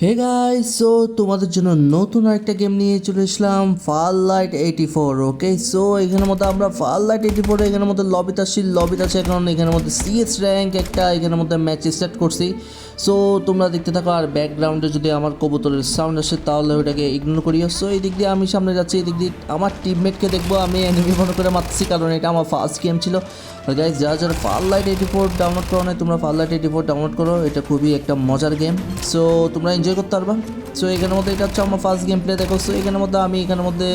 হে গাই so তোমাদের জন্য নতুন আরেকটা গেম নিয়ে চলে এসলাম far light eighty four okay so এখানের মধ্যে আমরা ফাল লাইট এইটি ফোর এখানের মধ্যে লবিত আসছি লবিত আছে কারণ এখানের মধ্যে সিএস র্যাঙ্ক একটা, এখানের মধ্যে ম্যাচ স্টার্ট করছি। সো তোমরা দেখতে থাকো, আর ব্যাকগ্রাউন্ডে যদি আমার কবুতরের সাউন্ড আসে, তাহলে ওটাকে ইগনোর করিও। সো এই দিক দিয়ে আমি সামনে যাচ্ছি এই দিক দিয়ে আমার টিমমেটকে দেখব। আমি এনিমি মনে করে মারতেছি, কারণ এটা আমার ফার্স্ট গেম ছিল। গাইজ যারা যারা far light eighty four download করো না তোমরা far light eighty four download করো। এটা খুবই একটা মজার গেম সো তোমরা এনজয় করতে পারবা। সো এখানের মধ্যে এটা হচ্ছে আমার ফার্স্ট গেম প্লে দেখো। সো এখানের মধ্যে আমি এখানের মধ্যে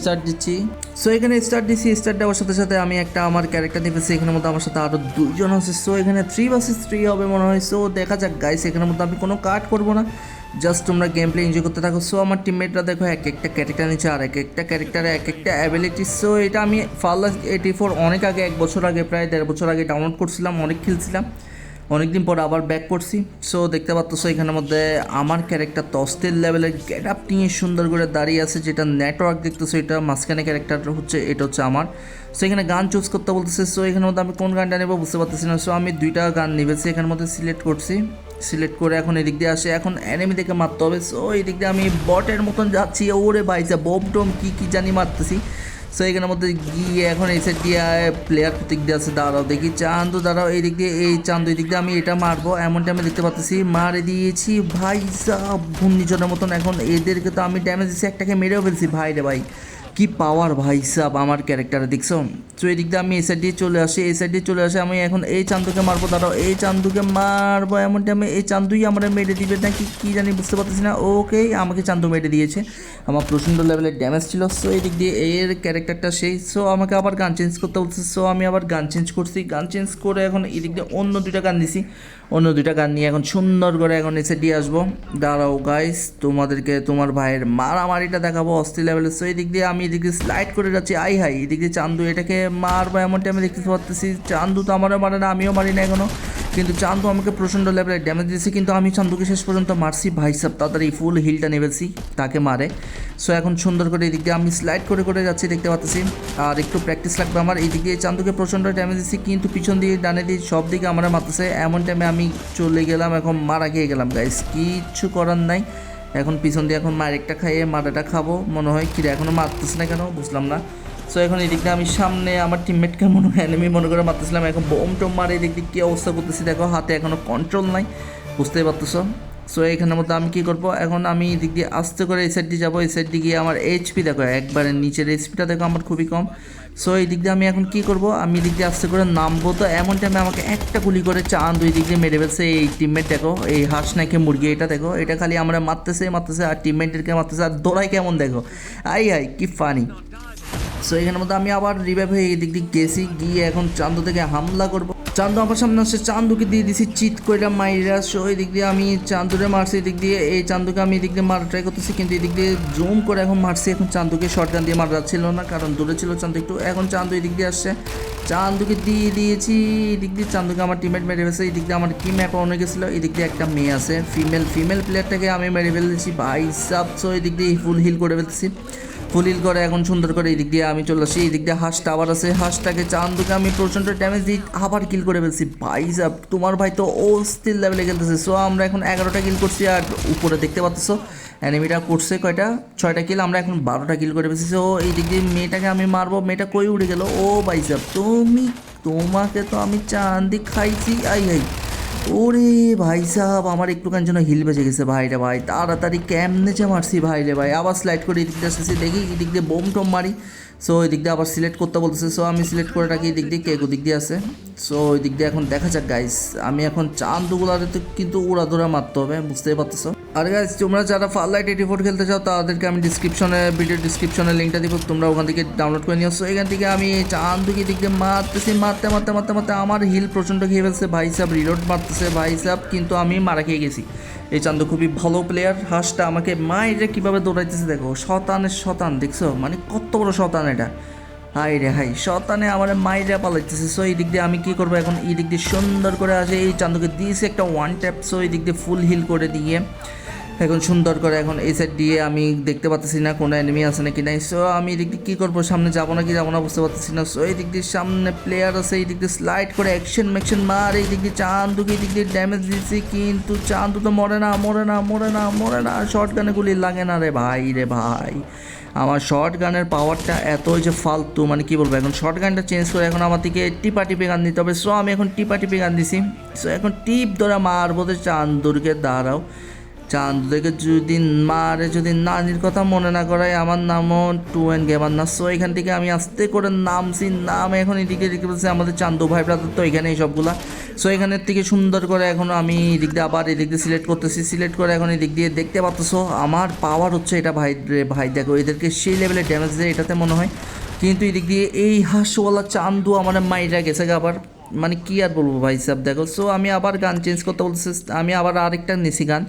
স্টার্ট দিচ্ছি। সো এখানে স্টার্ট দিচ্ছি স্টার্ট দেওয়ার সাথে সাথে আমি একটা আমার ক্যারেক্টার দেখেছি এখানের মধ্যে আমার সাথে আরও দুজন আছে। সো এখানে থ্রি ভার্সেস থ্রি হবে মনে হয়। সো দেখা যাক গাইস এখানের মধ্যে আমি কোনো কাট করব না। জাস্ট তোমরা গেম প্লে এনজয় করতে থাকো। সো আমার টিমমেটরা দেখো, এক একটা ক্যারেক্টার নিচ্ছে আর এক একটা ক্যারেক্টারে এক একটা অ্যাবিলিটি সো এটা আমি ফার্লা এইটি ফোর অনেক আগে, এক বছর আগে, প্রায় দেড় বছর আগে ডাউনলোড করছিলাম, অনেক খেলছিলাম। অনেকদিন পর আবার ব্যাক করছি। সো দেখতে পাচ্ছ এখানের মধ্যে আমার ক্যারেক্টার তস্তের লেভেলের গেট আপ নিয়ে সুন্দর করে দাঁড়িয়ে আছে, যেটা নেটওয়ার্ক দেখতেছো, এটা মাঝখানে ক্যারেক্টার হচ্ছে, এটা হচ্ছে আমার। সো এখানে গান চুজ করতে বলতেছে সো এখানের মধ্যে আমি কোন গানটা নেব বুঝতে পারতেছি না। সো আমি দুইটা গান নিবেছি এখানের মধ্যে সিলেক্ট করছি। সিলেক্ট করে এখন এদিক দিয়ে আসে, এখন এনিমি দেখে মারতে হবে। সো এই দিক দিয়ে আমি বটের মতন যাচ্ছি, ওরে ভাইসা বোম টম কী কী জানি মারতেছি। সো এখানের মধ্যে গিয়ে এখন এই সাইড দিয়ে প্লেয়ার প্রতীক দিয়ে আছে, দাঁড়াও দেখি চান্দু দাঁড়াও, এই দিক দিয়ে, এই চান্দু এই দিক দিয়ে আমি এটা মারবো, এমনটা আমি দেখতে পাচ্ছি, মারে দিয়েছি, ভাই সাহ ঘূর্ণিঝড়ের মতন এখন এদেরকে তো আমি ড্যামেজ দিচ্ছি একটাকে মেরেও ফেলছি, ভাই রে ভাই, কি পাওয়ার ভাই সাব, আমার ক্যারেক্টারে দেখছ? তো এই দিক দিয়ে আমি এই সাইড দিয়ে চলে আসি, এই সাইড দিয়ে চলে আসি আমি এখন এই চান্দুকে মারবো, দাঁড়াও, এই চান্দুকে মারবো এমন আমি এই চান্দুই আমরা মেরে দিবে, নাকি কি জানি বুঝতে পারতেছি না। ওকে আমাকে চান্দু মেরে দিয়েছে। আমার প্রচণ্ড লেভেলের ড্যামেজ ছিল সো এই দিক দিয়ে এর ক্যারেক্টারটা সেই সো আমাকে আবার গান চেঞ্জ করতে বলছে সো আমি আবার গান চেঞ্জ করছি গান চেঞ্জ করে এখন এই দিক দিয়ে অন্য দুইটা গান দিছি অন্য দুইটা গান নিয়ে এখন সুন্দর করে এখন এসে দিয়ে আসব। দাঁড়াও গাইস তোমাদেরকে তোমার ভাইয়ের মারামারিটা দেখাবো অস্থির লেভেলের সো এই দিক দিয়ে আমি এদিক দিয়ে স্লাইড করে যাচ্ছি, আই হাই এদিক দিয়ে চান্দু এটাকে মারবো এমন টাইমে দেখতে পারতেছি। চান্দু তো আমারও মারে না, আমিও মারি না এখনও। কিন্তু চান্দু আমাকে প্রচণ্ড লেভেলের ড্যামেজ দিয়েছে, কিন্তু আমি চান্দুকে শেষ পর্যন্ত মারছি। ভাই সাব, তাড়াতাড়ি ফুল হিলটা নেবেছি তাকে মারে। সো এখন সুন্দর করে এদিক দিয়ে আমি স্লাইড করে করে যাচ্ছি, দেখতে পাচ্ছি আর একটু প্র্যাকটিস লাগবে আমার। এই দিক দিয়ে চান্দুকে প্রচণ্ড ড্যামেজ দিচ্ছি কিন্তু পিছন দিয়ে ডানে দিয়ে সব দিকে আমরা মারতেছে। এমন টাইমে আমি চলে গেলাম, এখন মারা খেয়ে গেলাম গাইস কিচ্ছু করার নাই। এখন পিছন দিয়ে এখন মায়ের মারেকটা খাইয়ে মারাটা খাব। মনে হয় কিরে এখনও মারতেছে না কেন? বুঝলাম না। সো এখন এদিক দিয়ে আমি সামনে আমার টিমমেটকে মনে হয় এনিমি মনে করে মারতেছিলাম। এখন বোম টোম মারে এদিক দিয়ে কী অবস্থা করতেছি দেখো, হাতে এখনও কন্ট্রোল নাই। বুঝতেই পারতেছো? সো এখানের মধ্যে আমি কী করব? এখন আমি এদিক দিয়ে আস্তে করে এই সাইড দিয়ে যাব। এই সাইড দিয়ে গিয়ে আমার এইচপি দেখো, একবারে নিচের এইচপিটা দেখো আমার খুবই কম। সো এই দিক দিয়ে আমি এখন কী করব? আমি এদিক দিয়ে আস্তে করে নামবো। তো এমন টাইমে আমাকে একটা গুলি করে চান দুই দিক দিয়ে মেরে ফেলছে এই টিমমেট দেখো। এই হাঁস নাকি মুরগি এটা দেখো। এটা খালি আমরা মারতেছে মারতেছে, আর টিমমেটদেরকে মারতেছে। আর দৌড়াই কেমন দেখো? আই আই, কি ফানি সো এখানের মধ্যে আমি আবার রিভাইভ হয়ে এই দিক গেছি, গিয়ে এখন চান্দু থেকে হামলা করব। চান্দু আমার সামনে আসছে, চান্দুকে দিয়ে দিছি চিট কইরা মাইরা। সো এই দিক দিয়ে আমি চান্দুরে মারছি এই দিক দিয়ে এই চান্দুকে আমি এদিক দিয়ে মারা ট্রাই করতেছি, কিন্তু এদিক দিয়ে জুম করে এখন মারছি, এখন চান্দুকে শর্ট গান দিয়ে মারা যাচ্ছিল না, কারণ দূরে ছিল চান্দু একটু। এখন চান্দু এদিক দিয়ে আসছে, চান্দুকে দিয়ে দিয়েছি, এদিক দিয়ে চান্দুকে আমার টিমমেট মেরে ফেলছে। এই দিক দিয়ে আমার টিম ম্যাপ অনেক গেছিল এদিক দিয়ে একটা মেয়ে আছে ফিমেল ফিমেল প্লেয়ারটাকে আমি মেরে ফেলেছি, ভাই সাব। সো এদিক দিয়ে ফুল হিল করে ফেলতেছি। ফুলিল করে এখন সুন্দর করে এদিক দিয়ে আমি চলে আসি, এদিক দিয়ে হাঁসটা আবার আছে। হাঁসটাকে চান্দুকে আমি প্রচণ্ড ড্যামেজ দিই, আবার কিল করে ফেলছি। ভাই সাব, তোমার ভাই তো ও স্টিল লেভেলে খেলতেছে। সো আমরা এখন এগারোটা কিল করছি আর উপরে দেখতে পাচ্ছ অ্যানিমিটা করছে কয়টা? ছয়টা কিল আমরা এখন বারোটা কিল করে ফেলছি। সো এই দিক দিয়ে মেয়েটাকে আমি মারবো। মেয়েটা কই উড়ে গেল? ও ভাই সাব, তুমি, তোমাকে তো আমি চান্দি খাইছি। আই আই। ওরে ভাই সাহাব, আমার একটুখানি জন্য হিল বেজে গেছে ভাই রে ভাই। তাড়াতাড়ি কেমনে যে মারছি ভাই রে ভাই। আবার স্লাইড করে এদিক দিয়ে আসতেছি। দেখি এদিক দিয়ে বোম টম মারি। সো ওই দিক দিয়ে আবার সিলেক্ট করতে বলতেছে। সো আমি সিলেক্ট করে রাখি দিক দিয়ে। কেক দিক দিয়ে আসে সো ওই দিক দিয়ে এখন দেখা যাক গাইস আমি এখন চান্দুগুলারে তো কিন্তু উড়া দৌড়া মারতে হবে, বুঝতেই পারতেছো? আর গাইস তোমরা যারা ফার লাইট এইটি ফোর খেলতে চাও, তাদেরকে আমি ডিসক্রিপশনে ভিডিও ডিসক্রিপশনে লিঙ্কটা দিব। তোমরা ওখান থেকে ডাউনলোড করে নিও। সো এখান থেকে আমি চান্দুকে দিক দিয়ে মারতেছি, মারতে মারতে মারতে মারতে আমার হিল প্রচণ্ড খেয়ে ফেলছে। ভাই সাহেব রিলোড মারতেছে, ভাই সাহেব কিন্তু আমি মারা খেয়ে গেছি। এই চান্দু খুবই ভালো প্লেয়ার হাঁসটা আমাকে মা এটা কীভাবে দৌড়াইতেছে দেখো। শতানের শতান দেখছ? মানে কত বড় শতান এটা। হাই রে হাই শতানে আমার মাইরা পালাইতেছে। সো এই দিক দিয়ে আমি কি করব এখন? এই দিক দিয়ে সুন্দর করে আসে। এই চান্দুকে দিয়েছে একটা ওয়ান ট্যাপ সো এই দিক দিয়ে ফুল হিল করে দিয়ে এখন সুন্দর করে এখন এই সাইড দিয়ে আমি দেখতে পাচ্ছি না কোনো এনিমি আছে নাকি নাই। সো আমি এদিক দিয়ে কী করব? সামনে যাব না কি যাব না বুঝতে পারতেছি না। সো এই দিক দিয়ে সামনে প্লেয়ার আছে এই দিক দিয়ে স্লাইড করে অ্যাকশন ম্যাকশন মার এই দিক দিয়ে চান্দুকে এই দিক দিয়ে ড্যামেজ দিচ্ছি কিন্তু চান্দু তো মরে না মরে না মরে না মরে না। শর্ট গানে গুলি লাগে না রে ভাই রে ভাই। আমার শর্ট গানের পাওয়ারটা এতই যে ফালতু মানে কি বলব? এখন শর্ট গানটা চেঞ্জ করে এখন আমার দিকে টিপা টিপে গান দিতে হবে। সো আমি এখন টিপা টিপে গান দিছি। সো এখন টিপ ধরে মারবো তো চান্দুরকে, দাঁড়াও। চান্দুকে যদি মারে, যদি নানির কথা মনে না করায়, আমার নামও টু অ্যান্ড গেমার না, সো এখান থেকে আমি আস্তে করে নামছি, নাম এখন এদিকে দেখতে পাচ্ছি আমাদের চান্দু ভাই, ব্রাদার তো এখানে সবগুলা। সো এখানের থেকে সুন্দর করে এখন আমি এদিক দিয়ে আবার এদিক দিয়ে সিলেক্ট করতেছি, সিলেক্ট করে এখন এদিক দিয়ে দেখতে পাচ্ছ আমার পাওয়ার হচ্ছে এটা ভাই ভাই, দেখো, এদেরকে সেই লেভেলে ড্যামেজ দেয়, এটাতে মনে হয়। কিন্তু এদিক দিয়ে এই হাঁসওয়ালা চান্দু আমার মাইরা গেছে আবার। মানে কি আর বলব ভাই সাহেব দেখো। সো আমি আবার গান চেঞ্জ করতে বলতেছি আমি আবার আরেকটা নিছি গান।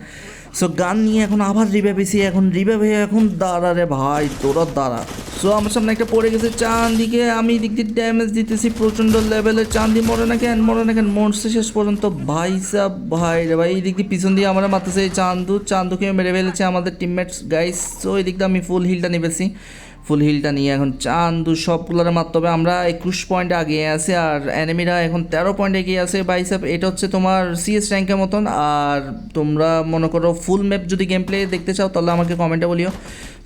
সো গান নিয়ে এখন আবার রিভাইভ এসি এখন রিভাইভ হয়ে এখন দাঁড়া রে ভাই, তোরা দাঁড়া। সো আমার সামনে একটা পড়ে গেছে চান্দিকে আমি দিক দিয়ে ড্যামেজ দিতেছি, প্রচণ্ড লেভেলে চান্দি মরে না কেন, মরে না কেন, মরছে শেষ পর্যন্ত। ভাই সাহেব ভাই রে ভাই, এই দিক দিয়ে পিছন দিয়ে আমার এই চান্দু চান্দুকে মেরে ফেলেছে আমাদের টিমমেটস গাইস সো এই দিক দিয়ে আমি ফুল হিলটা নিবেছি। ফুল হিলটা নিয়ে এখন চান্দু সবগুলোর মারতে হবে আমরা একুশ পয়েন্টে আগিয়ে আছে, আর এনিমিরা এখন তেরো পয়েন্টে এগিয়ে আছে। বাইসাপ এটা হচ্ছে তোমার সিএস র্যাঙ্কের মতন। আর তোমরা মনে করো ফুল ম্যাপ যদি গেম প্লে দেখতে চাও, তাহলে আমাকে কমেন্টে বলিও।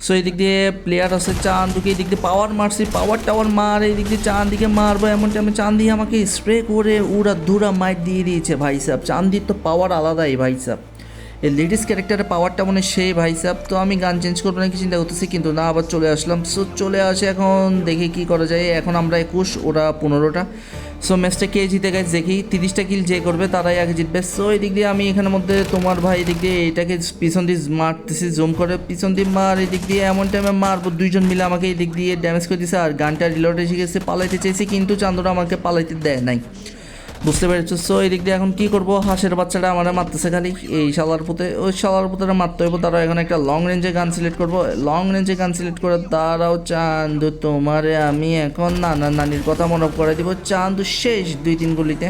সো এই দিক দিয়ে প্লেয়ার আছে চান দুকে এই দিক দিয়ে পাওয়ার মারছি পাওয়ার টাওয়ার মার, এই দিক দিয়ে চান দিকে মারবো এমন টাইমে দিয়ে আমাকে স্প্রে করে উড়া ধুরা মাইট দিয়ে দিয়েছে ভাই সাহেব চান্দির তো পাওয়ার আলাদাই ভাই সাহেব এই লেডিস ক্যারেক্টারের পাওয়ারটা মনে সেই ভাই সাহেব তো আমি গান চেঞ্জ করব নাকি চিন্তা করতেছি, কিন্তু না, আবার চলে আসলাম। সো চলে আসে এখন, দেখি কি করা যায়। এখন আমরা একুশ, ওরা পনেরোটা। সো ম্যাচটা কে জিতে গেছে দেখি। তিরিশটা কিল যে করবে, তারাই আগে জিতবে। সো এই দিক দিয়ে আমি এখানের মধ্যে তোমার ভাই এদিক দিয়ে এটাকে পিছন দিয়ে মারতেছি জুম করে। পিছন দিয়ে মার এদিক দিয়ে এমন টাইমে মারবো, দুইজন মিলে আমাকে এই দিক দিয়ে ড্যামেজ করে দিছে। আর গানটা রিলোড এসে গেছে, পালাইতে চেয়েছি কিন্তু চান্দরা আমাকে পালাইতে দেয় নাই। বুঝতে পেরেছ? সো এই দিক দিয়ে এখন কি করব? হাঁসের বাচ্চাটা আমার মারতেছে খালি। এই শালার পুতে, ওই শালার পুতে মারতে হইব। তারা এখন একটা লং রেঞ্জে গান সিলেক্ট করব। লং রেঞ্জে গান সিলেক্ট করে তারাও চান্দু, তোমারে আমি এখন নানা নানির কথা মনে করে দিব। চান্দু শেষ দুই তিন গুলিতে।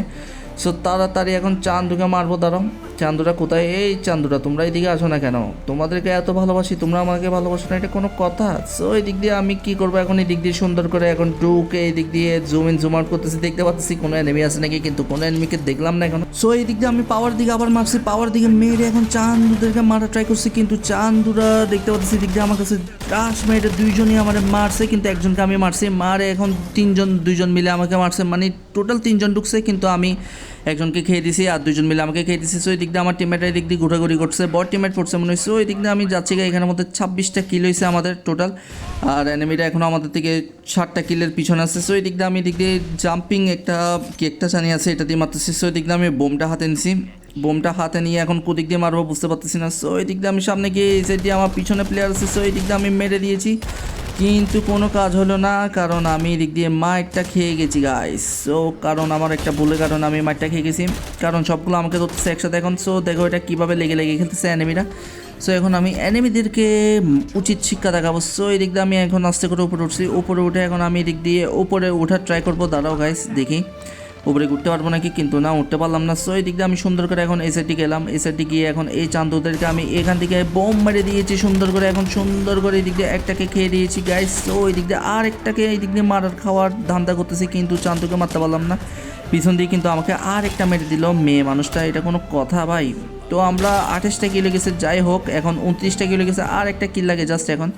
সো তাড়াতাড়ি এখন চান্দুকে মারবো, দাঁড়াও। চান্দুরা কোথায়? এই চান্দুরা তোমরা এদিকে আসো না কেন? তোমাদেরকে এত ভালোবাসি, তোমরা আমাকে ভালোবাসো না, এটা কোনো কথা? সো এই দিক দিয়ে আমি কি করব এখন? এই দিক দিয়ে সুন্দর করে এখন টুকে এই দিক দিয়ে জুম ইন জুম আউট করতেছি, দেখতে পাচ্ছি কোনো এনিমি আছে নাকি, কিন্তু কোনো এনিমিকে দেখলাম না এখন। সো এই দিক দিয়ে আমি পাওয়ার দিকে আবার মারছি পাওয়ার দিকে মেরে এখন চান্দুদেরকে মারা ট্রাই করছি, কিন্তু চান্দুরা দেখতে পাচ্ছি দিক দিয়ে আমার কাছে রাশ মেরে দুইজনই আমার মারছে, কিন্তু একজনকে আমি মারছি, মারে এখন তিনজন, দুইজন মিলে আমাকে মারছে মানে টোটাল তিনজন ঢুকছে, কিন্তু আমি একজনকে খেয়ে দিছি আর দুজন মিলে আমাকে খেয়ে দিছি। সো এই দিক দিয়ে আমার এই দিক দিয়ে ঘোরাঘুরি করছে। বড় টিমমেট পড়ছে মনে হচ্ছে ওই দিক দিয়ে আমি যাচ্ছি এখানের মধ্যে ছাব্বিশটা কিল হয়েছে আমাদের টোটাল আর এনিমিটা এখনও আমাদের থেকে ষাটটা কিলের পিছনে আছে। সো এই দিক দিয়ে আমি এদিক দিয়ে জাম্পিং একটা কেকটা জানি আছে, এটা দিয়ে মারতেছি। সো এই দিক দিয়ে আমি বোমটা হাতে নিছি। বোমটা হাতে নিয়ে এখন কোদিক দিয়ে মারবো বুঝতে পারতেছি না। সো এই দিক দিয়ে আমি সামনে গিয়ে এই সাইড দিয়ে আমার পিছনে প্লেয়ার আছে। সো এই দিক দিয়ে আমি মেরে দিয়েছি। কিন্তু কোনো কাজ হলো না, কারণ আমি এদিক দিয়ে মাইকটা খেয়ে গেছি গাইস সো কারণ আমার একটা ভুলের কারণ আমি মাইকটা খেয়ে গেছি। কারণ সবগুলো আমাকে ধরতেছে একসাথে এখন। সো দেখো এটা কীভাবে লেগে লেগে খেলতেছে অ্যানিমিরা সো এখন আমি অ্যানিমিদেরকে উচিত শিক্ষা দেখাবো। সো এই দিক দিয়ে আমি এখন আস্তে করে উপরে উঠছি। উপরে উঠে এখন আমি এদিক দিয়ে উপরে ওঠার ট্রাই করব। দাঁড়াও গাইস দেখি। উপরে উঠতে পারব নাকি? কিন্তু না, উঠতে পারলাম না। সো এই দিক দিয়ে আমি সুন্দর করে এখন এই গেলাম। এই গিয়ে এখন এই চান্দুদেরকে আমি এখান থেকে বোম মেরে দিয়েছি সুন্দর করে। এখন সুন্দর করে এই দিক দিয়ে একটাকে খেয়ে দিয়েছি গাইস সো এই দিক দিয়ে আর একটাকে এই দিক দিয়ে মারার খাওয়ার ধান্দা করতেছি, কিন্তু চান্দুকে মারতে পারলাম না। পিছন দিয়ে কিন্তু আমাকে আর একটা মেরে দিল। মেয়ে মানুষটা, এটা কোনো কথা ভাই। তো আমরা আঠাশটা কিলো গেছে, যাই হোক, এখন উনত্রিশটা কিলো গেছে, আর একটা কিল লাগে জাস্ট এখন।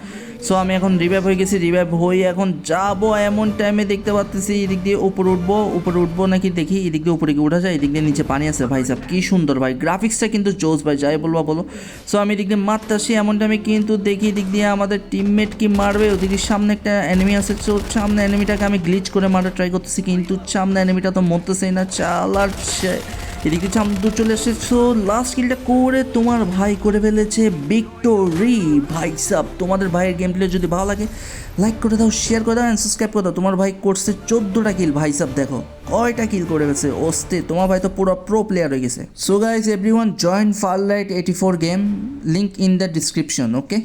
সো আমি এখন রিভাইভ হয়ে গেছি রিভাইভ হয়ে এখন যাব এমন টাইমে দেখতে পাচ্তেছি এদিক দিয়ে উপরে উঠবো উপরে উঠবো নাকি দেখি, এদিক দিয়ে উপরে গিয়ে উঠা যায়, এদিক দিয়ে নিচে পানি আছে। ভাই সাহেব কী সুন্দর ভাই গ্রাফিক্সটা কিন্তু জোস ভাই, যাই বলব বলো। সো আমি এদিক দিয়ে মারতে আসি, এমন টাইমে কিন্তু দেখি এদিক দিয়ে আমাদের টিমমেট কি মারবে, ওদিকে সামনে একটা এনিমি আছে তো সামনে অ্যানিমিটাকে আমি গ্লিচ করে মারার ট্রাই করতেছি, কিন্তু সামনে অ্যানিমিটা তো মরতেছেই না চালার এদিকে চামদু চলে এসেছ। লাস্ট কিলটা করে তোমার ভাই করে ফেলেছে ভিক্টোরি ভাই সাব, তোমাদের ভাইয়ের গেম প্লে যদি ভালো লাগে লাইক করে দাও শেয়ার করে দাও অ্যান্ড সাবস্ক্রাইব করে দাও। তোমার ভাই করছে চোদ্দোটা কিল ভাই সাব, দেখো। কয়টা কিল করে গেছে ওস্তে তোমার ভাই তো পুরো প্রো প্লেয়ার হয়ে গেছে। So guys everyone join far light eighty four game link in the description okay